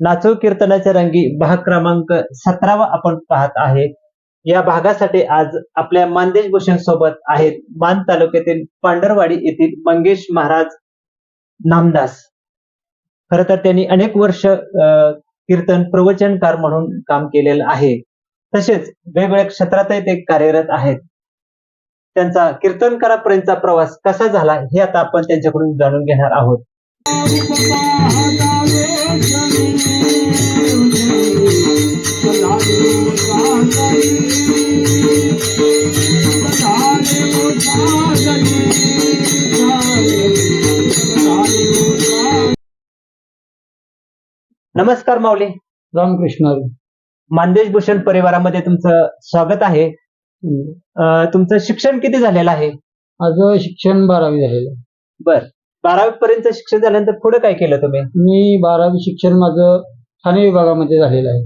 Nacho कीर्तनाच्या रंगी भाग क्रमांक सतरावा आपण पाहत आहे या भागासाठी आज आपल्या मानदेश भूषण सोबत आहेत मान तालुक्यातील पांढरवाडी येथील मंगेश महाराज नामदास. खर तर त्यांनी अनेक वर्ष अं, कीर्तन प्रवचनकार म्हणून काम केलेलं आहे. तसेच वेगवेगळ्या क्षेत्रातही ते कार्यरत आहेत. त्यांचा कीर्तनकारापर्यंतचा प्रवास कसा झाला हे आता आपण त्यांच्याकडून जाणून घेणार आहोत. नमस्कार माऊली. रामकृष्ण. मानदेश भूषण परिवारामध्ये तुमचं स्वागत आहे. तुमचं शिक्षण किती झालेलं आहे? माझं शिक्षण बारावी झालेलं आहे. बर. बारावी पर्यंत शिक्षण झाल्यानंतर पुढे काय केलं तुम्ही? मी बारावी शिक्षण माझं ठाणे विभागामध्ये झालेलं आहे.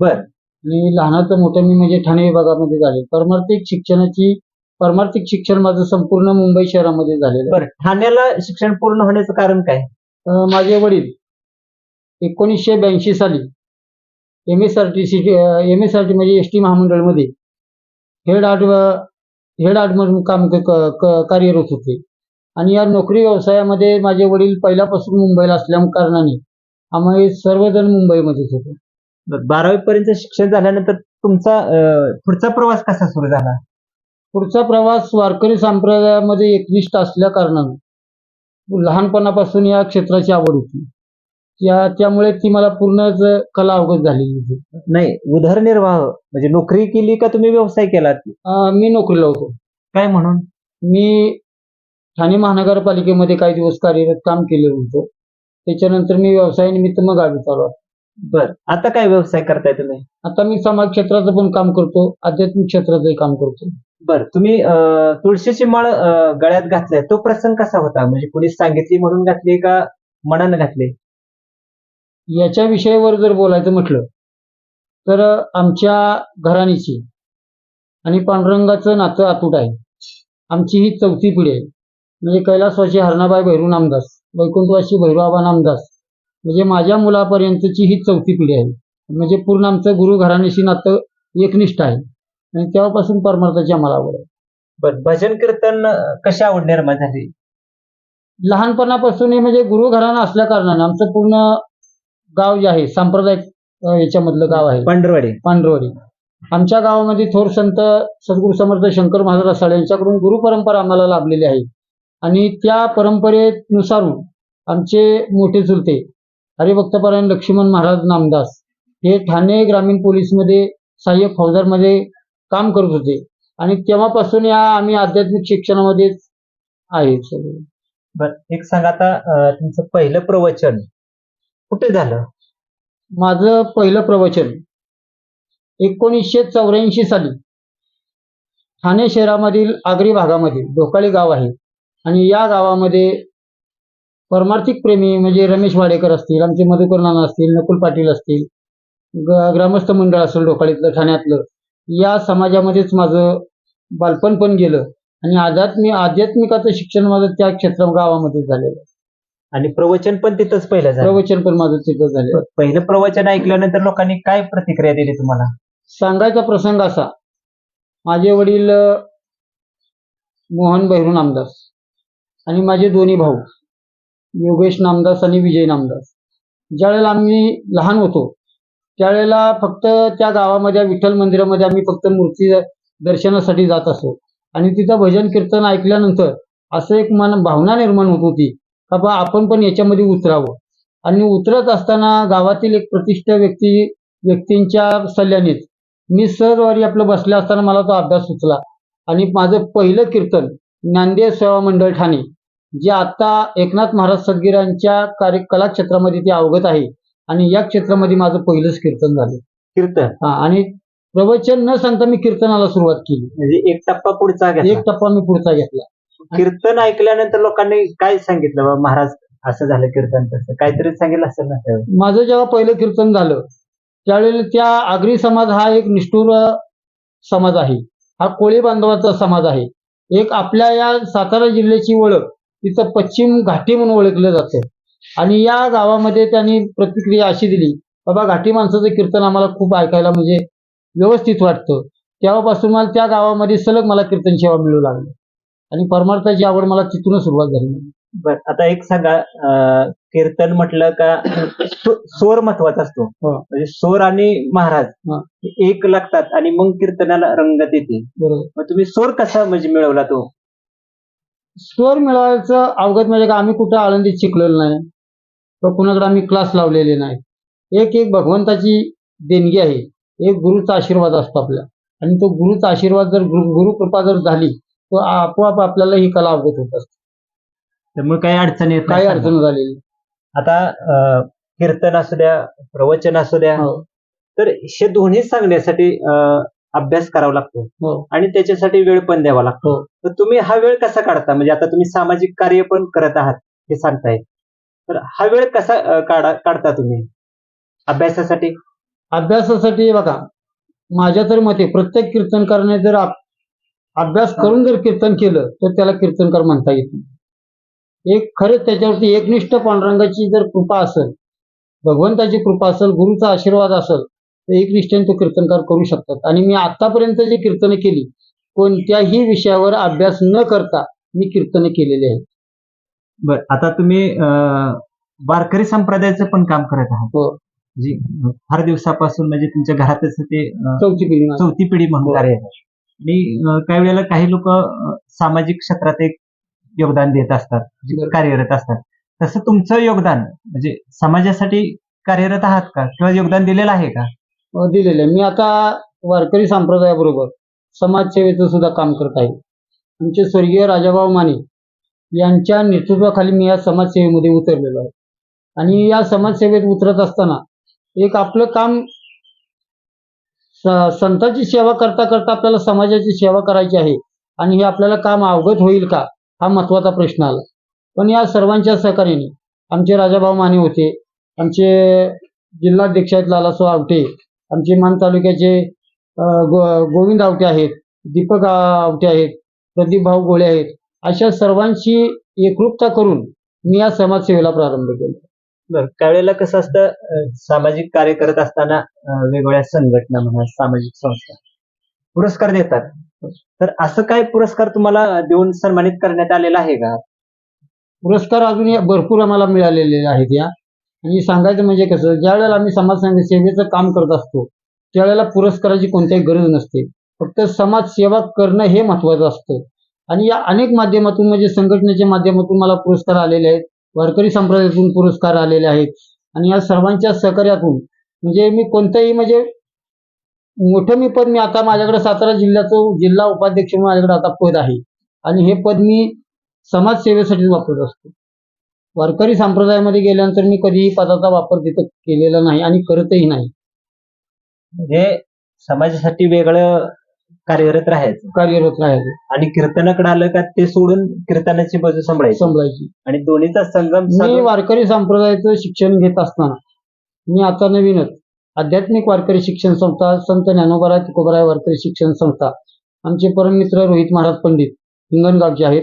बर. आणि लहानाचं मोठं मी म्हणजे ठाणे विभागामध्ये झाले. परमार्थिक शिक्षणाची परमार्थिक शिक्षण माझं संपूर्ण मुंबई शहरामध्ये झालेलं आहे. बर. ठाण्याला शिक्षण पूर्ण होण्याचं कारण काय? अं, माझे वडील एकोणीसशे ब्याऐंशी साली M S R T C M S R T म्हणजे एस टी महामंडळमध्ये हेड आर्ट हेड आर्ट म्हणून काम क- क- क- कार्यरत होते. आणि या नोकरी व्यवसायामध्ये माझे वडील पहिल्यापासून मुंबईला असल्या कारणाने आम्ही सर्वजण मुंबईमध्येच होतो. बर, बारावी पर्यंत शिक्षण झाल्यानंतर तुमचा पुढचा प्रवास कसा सुरू झाला? पुढचा प्रवास वारकरी संप्रदायामध्ये एकनिष्ठ असल्या कारणानं. लहानपणापासून या क्षेत्राची आवड होती. त्या त्यामुळे ती मला पूर्णच कला अवगत झालेली होती. नाही उदरनिर्वाह म्हणजे नोकरी केली का तुम्ही व्यवसाय केला मी नोकरीला होतो. काय म्हणून? मी ठाणे महानगरपालिकेमध्ये काही दिवस कार्यरत काम केलेलं होतं. त्याच्यानंतर मी व्यवसायानिमित्त मग गावी चालू. आहे. बर. आता काय व्यवसाय करताय तुम्ही? आता मी समाज क्षेत्राचं पण काम करतो आध्यात्मिक क्षेत्राचंही काम करतो. बर. तुम्ही अं, तुळशीची माळ अं, गळ्यात घातलाय. तो प्रसंग कसा होता? म्हणजे कुणी सांगितली म्हणून घातली का मनानं घातली? याच्या विषयावर जर बोलायचं म्हटलं तर आमच्या घराणीची आणि पांडुरंगाचं नातं अतूट आहे. आमची ही चौथी पिढी आहे. म्हणजे कैलासवासी हरणाबाई भैरू नामदास वैकुंठवासी भैरूआबा नामदास म्हणजे माझ्या मुलापर्यंतची ही चौथी पिढी आहे. म्हणजे पूर्ण आमचं गुरु घराण्याशी नातं एकनिष्ठ आहे. आणि तेव्हापासून परमार्थाची आम्हाला आवड आहे. बर भजन कीर्तन कशी आवड निर्माण झाली? लहानपणापासून हे म्हणजे गुरु घराणं असल्या कारणानं आमचं पूर्ण गाव जे आहे सांप्रदायिक अं, याच्यामधलं गाव आहे. पांढरवाडी. पांढरवाडी. आमच्या गावामध्ये थोर संत सद्गुरू समर्थ शंकर महाराज रसाळे यांच्याकडून गुरु परंपरा आम्हाला लाभलेली आहे. आणि त्या परंपरेनुसारून आमचे मोठे चुलते हरिभक्तपरायण लक्ष्मण महाराज नामदास हे ठाणे ग्रामीण पोलीसमध्ये सहाय्यक फौजदारमध्ये काम करत होते. आणि तेव्हापासून या आम्ही आध्यात्मिक शिक्षणामध्येच आहे सगळे. बर एक सांगा आता तुमचं पहिलं प्रवचन कुठे झालं? माझं पहिलं प्रवचन एकोणीसशे चौऱ्याऐंशी साली ठाणे शहरामधील आगरी भागामध्ये ढोकाळी गाव आहे. आणि या गावामध्ये परमार्थिक प्रेमी म्हणजे रमेश वाडेकर असतील आमचे मधुकर नाना असतील नकुल पाटील असतील ग- ग्रामस्थ मंडळ असेल ढोकाळीतलं ठाण्यातलं या समाजामध्येच माझं बालपण पण गेलं आणि आध्यात्मिक आध्यात्मिकाचं शिक्षण माझं त्या क्षेत्र गावामध्ये झालेलं. आणि प्रवचन पण तिथंच पहिलं झालं. प्रवचन पण माझं तिथं झालं पहिलं प्रवचन ऐकल्यानंतर लोकांनी काय प्रतिक्रिया दिली तुम्हाला? सांगायचा प्रसंग असा. माझे वडील मोहन भैरू नामदास आणि माझे दोन्ही भाऊ योगेश नामदास आणि विजय नामदास. ज्यावेळेला आम्ही लहान होतो त्यावेळेला फक्त त्या गावामध्ये विठ्ठल मंदिरामध्ये आम्ही फक्त मूर्ती दर्शनासाठी जात असतो आणि तिथं भजन कीर्तन ऐकल्यानंतर असं एक मन भावना निर्माण होत होती का बा आपण पण याच्यामध्ये उतरावं. आणि उतरत असताना गावातील एक प्रतिष्ठ व्यक्ती व्यक्तींच्या सल्ल्यानेच मी सहजवारी आपलं बसल्या असताना मला तो अभ्यास सुचला. आणि माझं पहिलं कीर्तन नांदेड सेवा मंडळ ठाणे जे आता एकनाथ महाराज सदगिरांच्या कार्य कला क्षेत्रामध्ये ते अवगत आहे. आणि या क्षेत्रामध्ये माझं पहिलंच कीर्तन झालं. कीर्तन? हा आणि प्रवचन न सांगता मी कीर्तनाला सुरुवात केली. म्हणजे एक टप्पा पुढचा एक टप्पा मी पुढचा घेतला. कीर्तन ऐकल्यानंतर लोकांनी काय सांगितलं बा महाराज असं झालं कीर्तन तसं? काहीतरी सांगितलं असेल ना त्यावेळी? माझं जेव्हा पहिलं कीर्तन झालं त्यावेळेला त्या आगरी समाज हा एक निष्ठुर अ, समाज आहे. हा कोळी बांधवाचा समाज आहे. एक आपल्या या सातारा जिल्ह्याची ओळख तिथं पश्चिम घाटी म्हणून ओळखलं जातं. आणि या गावामध्ये त्यांनी प्रतिक्रिया अशी दिली बाबा घाटी माणसाचं कीर्तन आम्हाला खूप ऐकायला म्हणजे व्यवस्थित वाटतं. तेव्हापासून मला त्या गावामध्ये सलग मला कीर्तन सेवा मिळू लागली. आणि परमार्थाची आवड मला तिथूनच सुरुवात झाली. बर आता एक सांगा अं, कीर्तन म्हटलं का स्व- स्वर महत्त्वाचा असतो. हो. म्हणजे स्वर आणि महाराज हा. हे एक लागतात आणि मग कीर्तनाला रंगत येते. बरोबर. मग तुम्ही स्वर कसा म्हणजे मिळवला तो? स्वर मिळवायचं अवगत म्हणजे का आम्ही कुठं आळंदीत शिकलेलो नाही. किंवा कुणाकडे आम्ही क्लास लावलेले नाही. एक एक भगवंताची देणगी आहे. एक गुरुचा आशीर्वाद असतो आपल्या. आणि तो गुरुचा आशीर्वाद जर गुरु गुरुकृपा जर झाली तर आपोआप आपल्याला ही कला अवगत होत असते. त्यामुळे काही अडचण येत काही अडचण झालेली आता कीर्तन असू द्या प्रवचन असू द्या. हो. तर हे दोन्ही सांगण्यासाठी अं, अभ्यास करावा लागतो. हो. आणि त्याच्यासाठी वेळ पण द्यावा लागतो. हो. तर तुम्ही हा वेळ कसा काढता? म्हणजे आता तुम्ही सामाजिक कार्य पण करत आहात हे सांगताय तर हा वेळ कसा काढा काढता तुम्ही? अभ्यासासाठी? अभ्यासासाठी बघा माझ्या तर मते प्रत्येक कीर्तनकाराने जर अभ- अभ्यास करून जर कीर्तन केलं तर त्याला कीर्तनकार म्हणता येत नाही. एक खरंच त्याच्यावरती एकनिष्ठ पांडुरंगाची जर कृपा असेल भगवंताची कृपा असेल गुरुचा आशीर्वाद असेल तर एकनिष्ठेने तो कीर्तनकार करू शकतात आणि मी आतापर्यंत जी कीर्तने केली कोणत्याही विषयावर अभ्यास न करता मी कीर्तने केलेली आहेत बर आता तुम्ही वारकरी संप्रदायाचं पण काम करत आहात हो. जी फार दिवसापासून म्हणजे तुमच्या घरातच ते चौथी पिढी. चौथी पिढी म्हणून हो. कार्य आणि काही वेळेला काही लोक सामाजिक क्षेत्रात एक योगदान देत असतात. कार्यरत असतात तसं तुमचं योगदान म्हणजे समाजासाठी कार्यरत आहात का किंवा योगदान दिलेलं आहे का दिलेलं आहे. मी आता वारकरी संप्रदायाबरोबर समाजसेवेचं सुद्धा काम करत आहे. आमचे स्वर्गीय राजाभाऊ माने यांच्या नेतृत्वाखाली मी या समाजसेवेमध्ये उतरलेलो आहे. आणि या समाजसेवेत उतरत असताना एक आपलं काम संतांची सेवा करता करता आपल्याला समाजाची सेवा करायची आहे आणि हे आपल्याला काम अवगत होईल का हा महत्त्वाचा प्रश्न आला. पण या सर्वांच्या सहकार्याने आमचे राजाभाऊ माने होते आमचे जिल्हाध्यक्ष आहेत लालासो आवटे आमचे मान तालुक्याचे गो- गोविंद आवटे आहेत दीपक आवटे आहेत प्रदीप भाऊ गोळे आहेत अशा सर्वांची एकरूपता करून मी या समाजसेवेला प्रारंभ केला. बरं त्यावेळेला कसं असतं सामाजिक कार्य करत असताना वेगवेगळ्या संघटना म्हणा सामाजिक संस्था पुरस्कार देतात. तर असं काय पुरस्कार तुम्हाला देऊन सन्मानित करण्यात आलेला आहे का? पुरस्कार अजून भरपूर आम्हाला मिळालेले आहेत या. आणि सांगायचं म्हणजे कसं ज्या वेळेला आम्ही समाजसेवे सेवेचं काम करत असतो त्यावेळेला पुरस्काराची कोणत्याही गरज नसते. फक्त समाजसेवा करणं हे महत्वाचं असतं. आणि या अनेक माध्यमातून म्हणजे संघटनेच्या माध्यमातून मला पुरस्कार आलेले आहेत वारकरी संप्रदायातून पुरस्कार आलेले आहेत. आणि या सर्वांच्या सहकार्यातून म्हणजे मी कोणतंही म्हणजे मोठं मी पद मी आता माझ्याकडे सातारा जिल्ह्याचं जिल्हा उपाध्यक्ष म्हणून माझ्याकडे आता पद आहे. आणि हे पद मी समाजसेवेसाठीच वापरत असतो. वारकरी संप्रदायामध्ये गेल्यानंतर मी कधीही पदाचा वापर तिथं केलेला नाही आणि करतही नाही. म्हणजे समाजासाठी वेगळं कार्यरत राहायचं. कार्यरत राहायचं. आणि कीर्तनाकडे आलं का ते सोडून कीर्तनाची बाजू सांभाळायची. संभळायची. आणि दोन्हीचा संगम मी साधून वारकरी संप्रदायाचं शिक्षण घेत असताना मी आता नवीनच आध्यात्मिक वारकरी शिक्षण संस्था संत ज्ञानोबराय तुकोबराय वारकरी शिक्षण संस्था आमचे परममित्र रोहित महाराज पंडित हिंगणगावचे आहेत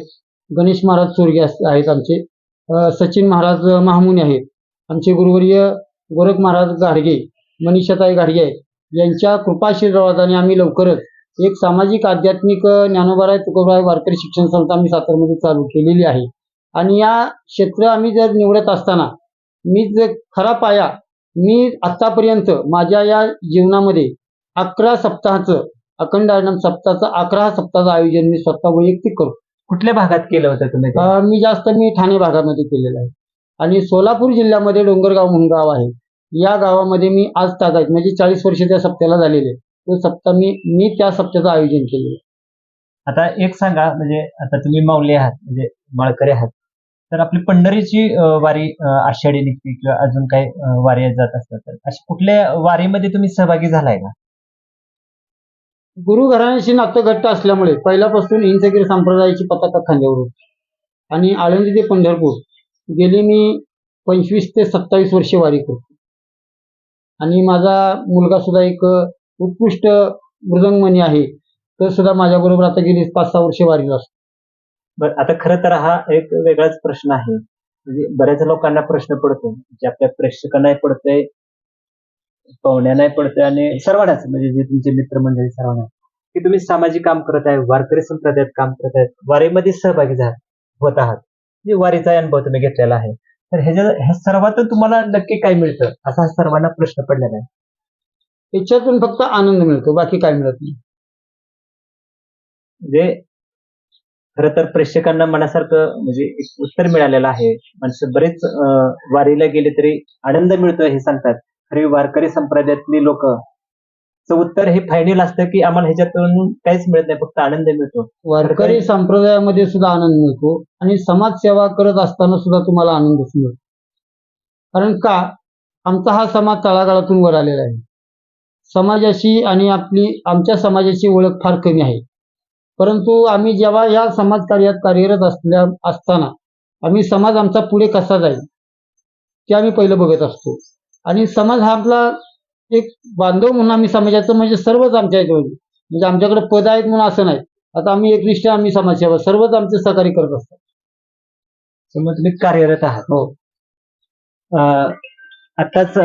गणेश महाराज चोरगे अस- आहेत आमचे. सचिन महाराज महामुनी आहेत. आमचे गुरुवर्य गोरख महाराज गाडगे मनीषाताई गाडगे आहेत. यांच्या कृपाशीर्वादाने आम्ही लवकरच एक सामाजिक आध्यात्मिक ज्ञानोबाराय तुकोबराय वारकरी शिक्षण संस्था आम्ही सातारमध्ये चालू केलेली आहे. आणि या क्षेत्र आम्ही जर निवडत असताना मी जर खरा पाया मी आत्तापर्यंत माझ्या या जीवनामध्ये अकरा सप्ताहाचं अखंड आनंद सप्ताहाचं अकरा सप्ताहाचं आयोजन मी स्वतः वैयक्तिक करतो कुठल्या भागात केलं होतं तुम्ही ते? अं, मी जास्त मी ठाणे भागामध्ये केलेलं आहे. आणि सोलापूर जिल्ह्यामध्ये डोंगरगाव म्हणून गाव आहे. या गावामध्ये मी आज तागायत म्हणजे चाळीस वर्ष त्या सप्त्याला झालेले तो सप्ताह मी मी त्या सप्त्याचं आयोजन केलेलं आहे. आता एक सांगा म्हणजे आता तुम्ही माऊली आहात म्हणजे माळकरी आहात. तर आपली पंढरीची अं, वारी अं, आषाढी निघते किंवा अजून काही अं, वारी जात असतात तर अशा कुठल्या वारीमध्ये तुम्ही सहभागी झालाय का? गुरु घराण्याशी नातं घट्ट असल्यामुळे पहिल्यापासून इंचगिरी संप्रदायाची पताका खांद्यावर होती आणि आळंदी ते पंढरपूर गेली मी पंचवीस ते सत्तावीस वर्षे वारी करतो. आणि माझा मुलगा सुद्धा एक उत्कृष्ट मृदंगमणी आहे तो सुद्धा माझ्याबरोबर आता गेली पाच सहा वर्षे वारीला असतो. बरं आता खरं तर हा एक वेगळाच प्रश्न आहे. म्हणजे बऱ्याच लोकांना प्रश्न पडतो जे आपल्या प्रेक्षकांनाही पडतोय पाहुण्या नाही पडतोय आणि सर्वांनाच म्हणजे जे तुमचे मित्रमंडळी सर्वांना. की तुम्ही सामाजिक काम करत आहे वारकरी संप्रदायात काम करत आहेत वारीमध्ये सहभागी झा होत आहात. म्हणजे वारीचा अनुभव तुम्ही घेतलेला आहे. तर ह्याच्या ह्या सर्वातून तुम्हाला नक्की काय मिळतं? असा सर्वांना प्रश्न पडलेला आहे. याच्यातून फक्त आनंद मिळतो बाकी काय मिळत नाही. म्हणजे खर तर प्रेक्षकांना मनासारखं म्हणजे एक उत्तर मिळालेलं आहे. माणसं बरेच वारीला गेले तरी आनंद मिळतोय हे सांगतात. खरे वारकरी संप्रदायातली लोक? उत्तर हे फायनल असतं की आम्हाला ह्याच्यातून काहीच मिळत नाही फक्त आनंद मिळतो. वारकरी संप्रदायामध्ये सुद्धा आनंद मिळतो आणि समाजसेवा करत असताना सुद्धा तुम्हाला आनंदच मिळतो कारण का? आमचा हा समाज तळागाळातून वर आलेला आहे. समाजाशी आणि आपली आमच्या समाजाची ओळख फार कमी आहे. परंतु आम्ही जेव्हा या समाज कार्यात कार्यरत असल्या असताना आम्ही समाज आमचा पुढे कसा जाईल ते आम्ही पहिलं बघत असतो. आणि समाज हा आपला एक बांधव म्हणून आम्ही समाजाचं म्हणजे सर्वच आमच्या याच्यावर म्हणजे आमच्याकडे पद आहेत म्हणून असं नाही. आता आम्ही एकनिष्ठ आम्ही समाजसेवा सर्वच आमचे सहकार्य करत असतात. त्यामुळे तुम्ही कार्यरत आहात. हो. अं, आताच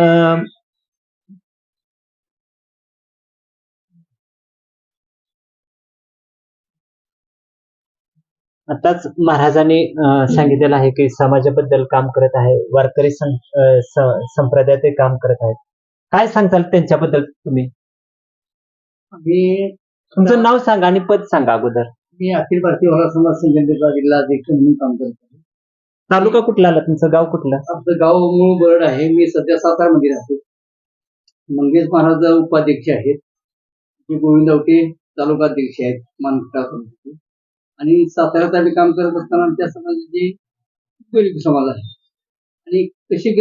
आताच महाराजांनी सांगितलेलं आहे की समाजाबद्दल काम करत आहे वारकरी संप्रदायात काम करत आहेत. काय सांगताल त्यांच्याबद्दल तुम्ही? तुमचं नाव सांगा आणि पद सांगा अगोदर. मी अखिल भारतीय होला समाज संघटनेचा जिल्हा अध्यक्ष म्हणून काम करतो तालुका कुठला आला? तुमचं गाव कुठलं? आमचं गाव मूळ बर्ड आहे. मी सध्या सातारामध्ये राहतो. मंगेश महाराज उपाध्यक्ष आहेत. गोविंद अवटे तालुका अध्यक्ष आहेत तालुक्याचे. आणि साताऱ्यात आम्ही काम करत असताना आमच्या समाजाची गरीब समाज आहे. आणि कशी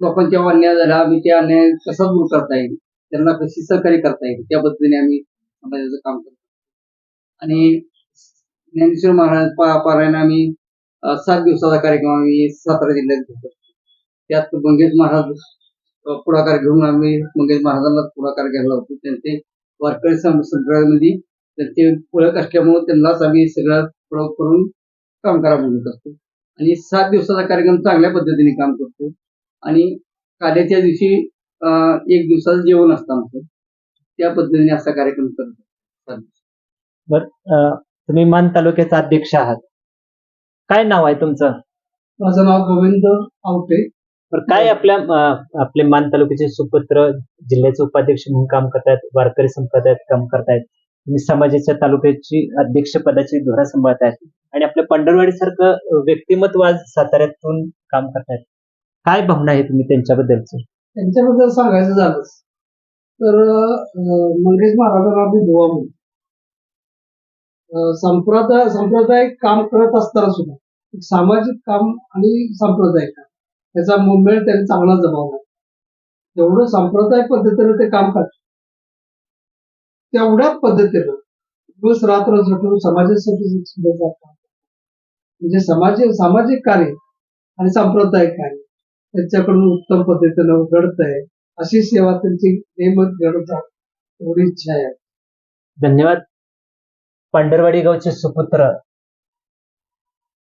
लोकांच्या अन्याय झाला आम्ही त्या अन्याय कसा दूर करता येईल? त्यांना कशी सहकार्य करता येईल? त्या पद्धतीने आम्ही समाजाचं काम करतो आणि ज्ञानेश्वर महाराज पा पारायण आम्ही सात दिवसाचा कार्यक्रम आम्ही सातारा जिल्ह्यात घेतो त्यात मंगेश महाराज पुढाकार घेऊन आम्ही मंगेश महाराजांना पुढाकार घ्यायला होतो त्यांचे वारकरी संप्रदायामध्ये संप्रदायामध्ये त्यांचे ओळख असल्यामुळे त्यांनाच आम्ही सगळं प्रयोग करून काम करा म्हणत असतो. आणि सात दिवसाचा कार्यक्रम चांगल्या पद्धतीने काम करतो. आणि काल्याच्या दिवशी एक दिवसाचं जेवण असतं आमचं. त्या पद्धतीने असा कार्यक्रम करतो. अं, तुम्ही मान तालुक्याचा अध्यक्ष आहात. काय नाव आहे तुमचं? माझं नाव गोविंद आवटे. तर काय आपल्या आपले मान तालुक्याचे सुपुत्र जिल्ह्याचे उपाध्यक्ष म्हणून काम करतायत वारकरी संप्रदायात काम करतायत? मी समाजाच्या तालुक्याची अध्यक्ष पदाची धोरा आहे. आणि आपल्या पंढरवाडी सारखं व्यक्तिमत्व आज साताऱ्यातून काम करतायत. काय भावना आहे तुम्ही त्यांच्याबद्दलची? त्यांच्याबद्दल सांगायचं झालंच. तर मंगेश महाराजांना आम्ही दुवा म्हणून. संप्रदाय सांप्रदायिक काम करत असताना सुद्धा सामाजिक काम आणि सांप्रदायिक काम याचा मुंबई त्यांनी चांगला जमावला. एवढं सांप्रदायिक पद्धतीने ते काम करतात. तेवढ्याच पद्धतीनं दिवस रात्र झटून समाजासाठी सुद्धा म्हणजे समाज सामाजिक कार्य आणि सांप्रदायिक कार्य त्यांच्याकडून उत्तम पद्धतीनं घडत आहे अशी सेवा त्यांची नेहमीच घडत एवढी इच्छा आहे. धन्यवाद. पांढरवाडी गावचे सुपुत्र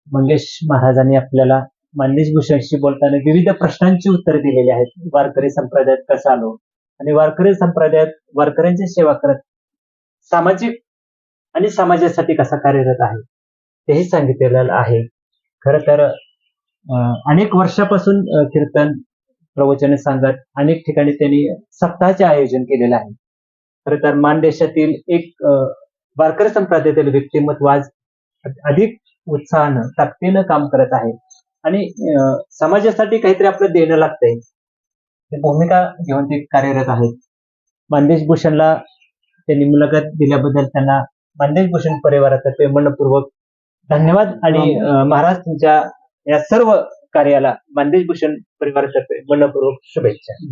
मंगेश महाराजांनी आपल्याला मानदेश भूषणशी बोलताना विविध प्रश्नांची उत्तरे दिलेली आहेत. वारकरी संप्रदायात कसा आलो? आणि वारकरी संप्रदायात वारकऱ्यांची सेवा करत सामाजिक आणि समाजासाठी कसा कार्यरत आहे तेही सांगितलेलं आहे. खर तर अनेक वर्षापासून कीर्तन प्रवचने सांगत अनेक ठिकाणी त्यांनी सप्ताहाचे आयोजन केलेलं आहे. खर तर मानदेशातील एक वारकरी संप्रदायातील व्यक्तिमत्व आज अधिक उत्साहानं ताकदीनं काम करत आहे. आणि समाजासाठी काहीतरी आपलं देणं लागतंय. ते भूमिका घेऊन ते कार्यरत आहेत. मानदेश भूषणला त्यांनी मुलाखत दिल्याबद्दल त्यांना मानदेश भूषण परिवारातर्फे मनपूर्वक धन्यवाद आणि महाराज तुमच्या या सर्व कार्याला मानदेश भूषण परिवारातर्फे मनपूर्वक शुभेच्छा